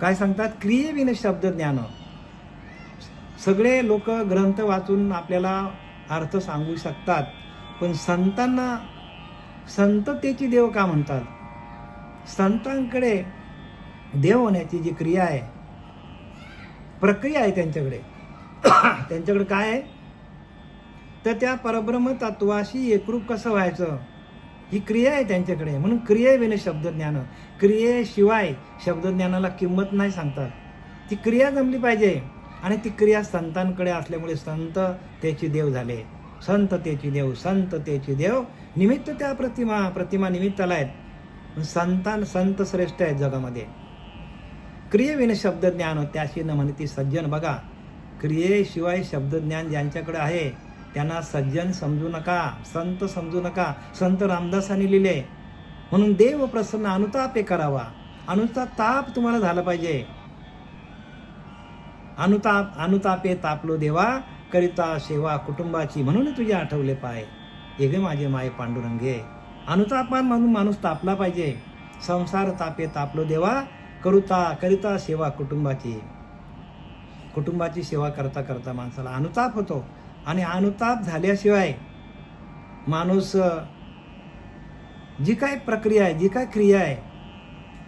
काय सांगतात? क्रियेविन शब्द ज्ञान सगळे लोक ग्रंथ वाचून आपल्याला अर्थ सांगू शकतात पण संतांना संततेची देव का म्हणतात? संतांकडे देव होण्याची जी क्रिया आहे प्रक्रिया आहे त्यांच्याकडे. त्यांच्याकडे काय आहे? तर त्या परब्रह्म तत्वाशी एकरूप कसं व्हायचं? ही क्रिया आहे त्यांच्याकडे. म्हणून क्रियेविने शब्दज्ञान. क्रियेशिवाय शब्दज्ञानाला किंमत नाही सांगतात. ती क्रिया जमली पाहिजे. आणि ती क्रिया संतांकडे असल्यामुळे संत त्याची देव झाले. संत त्याची देव संत त्याची देव. निमित्त त्या प्रतिमा प्रतिमा निमित्ताला आहेत. संतान संत श्रेष्ठ आहेत जगामध्ये. क्रियेविन शब्दज्ञान त्याशी न म्हणे ती सज्जन बघा. क्रियेशिवाय शब्दज्ञान ज्यांच्याकडे आहे त्यांना सज्जन समजू नका संत समजू नका संत रामदासांनी लिहिले. म्हणून देव प्रसन्न अनुताप हे करावा. अनुताप ताप तुम्हाला झाला पाहिजे. अनुताप अनुतापे तापलो देवा करिता सेवा कुटुंबाची म्हणून तुझे आठवले पाय. हे माझे माय पांडुरंगे. अनुतापान म्हणून माणूस तापला पाहिजे. संसार तापे तापलो देवा करुता करिता सेवा कुटुंबाची. कुटुंबाची सेवा करता करता माणसाला अनुताप होतो. आणि अनुताप झाल्याशिवाय माणूस जी काय प्रक्रिया आहे जी काय क्रिया आहे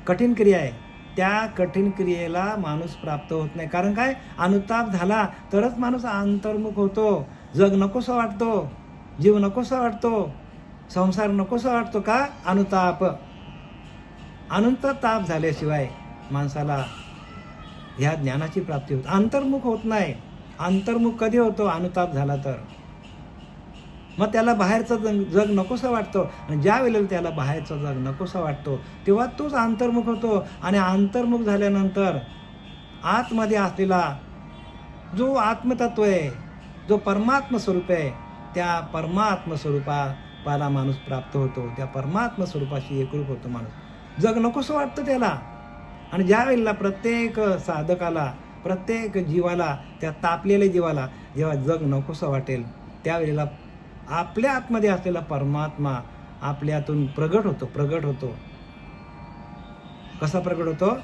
कठीण क्रिया आहे त्या कठीण क्रियेला माणूस प्राप्त होत नाही. कारण काय? अनुताप झाला तरच माणूस अंतर्मुख होतो. जग नकोसा वाटतो जीव नकोसा वाटतो संसार नकोसा वाटतो का? अनुताप. अनंत ताप झाल्याशिवाय माणसाला ह्या ज्ञानाची प्राप्ती होत. अंतर्मुख होत नाही. अंतर्मुख कधी होतो? अनुताप झाला तर. मग त्याला बाहेरचं जग जग नकोसा वाटतो. आणि ज्या वेळेला त्याला बाहेरचं जग नकोसा वाटतो तेव्हा तोच अंतर्मुख होतो. आणि अंतर्मुख झाल्यानंतर आतमध्ये असलेला जो आत्मतत्व आहे जो परमात्म स्वरूप आहे त्या परमात्म स्वरूपाला माणूस प्राप्त होतो. त्या परमात्म स्वरूपाशी एकरूप होतो माणूस. जग नकोसं वाटतं त्याला. आणि ज्या वेळेला प्रत्येक साधकाला प्रत्येक जीवाला त्या तापलेल्या जीवाला जेव्हा जग नकोसं वाटेल त्यावेळेला आपल्या आतमध्ये असलेला परमात्मा आपल्यातून प्रगट होतो प्रगट होतो. कसा प्रगट होतो?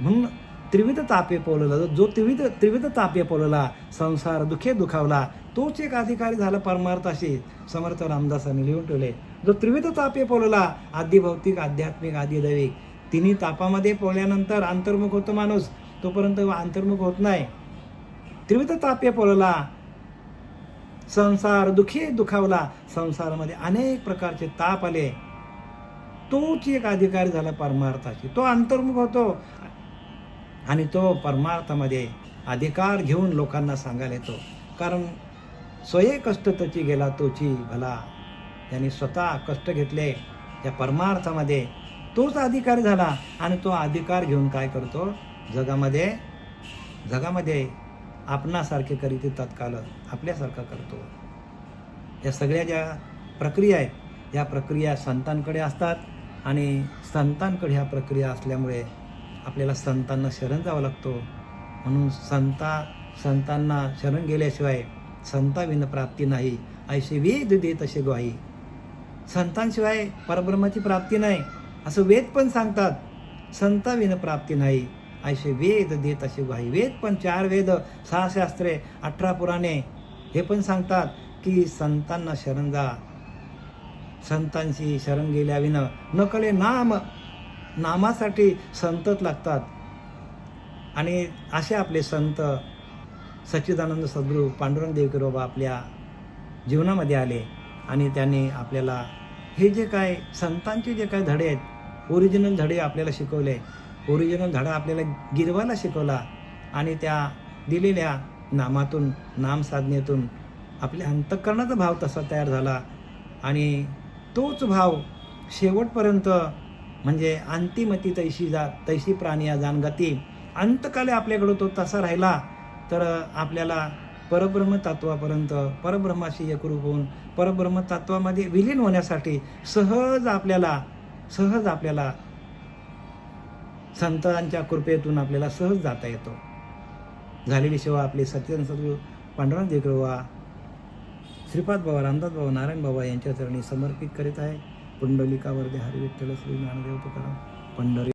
म्हणून त्रिविध तापे पोलला जो त्रिविध त्रिविध तापे पोलला संसार दुखे दुखावला तोच एक अधिकारी झाला परमार्थाशी. समर्थ रामदासांनी लिहून ठेवले जो त्रिविध तापे पोलला आदिभौतिक आध्यात्मिक आदिदैविक तिन्ही तापामध्ये पोळल्यानंतर अंतर्मुख होतो माणूस. तोपर्यंत अंतर्मुख होत नाही. त्रिविध तापे पोलला संसार दुखी दुखावला. संसारामध्ये अनेक प्रकारचे ताप आले. तोच एक अधिकारी झाला परमार्थाची. तो अंतर्मुख होतो. आणि तो परमार्थामध्ये अधिकार घेऊन लोकांना सांगायला येतो. कारण स्वये कष्ट तची गेला तोची भला. त्यांनी स्वतः कष्ट घेतले. त्या परमार्थामध्ये तोच अधिकारी झाला आणि तो अधिकार घेऊन काय करतो? जगामध्ये जगामध्ये आपणासारखे करीत तत्काल आपल्यासारखा करतो. या सगळ्या ज्या प्रक्रिया आहेत या प्रक्रिया संतांकडे असतात आणि संतांकडे ह्या प्रक्रिया असल्यामुळे आपल्याला संतांना शरण जावं लागतो. म्हणून संता संतांना शरण गेल्याशिवाय संताविन प्राप्ती नाही. ऐसे वेद देत असे ग्वाही. संतांशिवाय परब्रह्माची प्राप्ती नाही असं वेद पण सांगतात. संताविन प्राप्ती नाही. ऐसे वेद देत असे ग्वाही वेद पण चार वेद सहा शास्त्रे अठरा पुराणे. हे पण सांगतात की संतांना शरण जा. संतांशी शरण गेल्याविनं नकळे नाम नामासाठी संतच लागतात. आणि असे आपले संत सच्चिदानंद सद्गुरू पांडुरंग देवकर बाबा आपल्या जीवनामध्ये आले आणि त्यांनी आपल्याला हे जे काय संतांचे जे काय धडे आहेत ओरिजिनल धडे आपल्याला शिकवले ओरिजिनल धडा आपल्याला गिरवायला शिकवला आणि त्या दिलेल्या नामातून नाम साधनेतून आपल्या अंतःकरणाचा भाव तसा तयार झाला. आणि तोच भाव शेवटपर्यंत म्हणजे अंतिमती तैशी जा तैशी प्राणी या जाणगती अंतकाले आपल्याकडं तो तसा राहिला तर आपल्याला परब्रह्म तत्वापर्यंत परब्रह्माशी एकरूप होऊन परब्रह्म तत्वामध्ये विलीन होण्यासाठी सहज आपल्याला सहज आपल्याला संतांच्या कृपेतून आपल्याला सहज जाता येतो. झालेली सेवा आपले सत्यन सद्गुरू पांडुरंग देकरवा श्रीपाद बाबा रामदास बाबा नारायण बाबा यांच्या चरणी समर्पित करीत आहे. पुंडलिका वर्धे हरिविठ्ठल श्री ज्ञानदेव तुकाराम पंढरी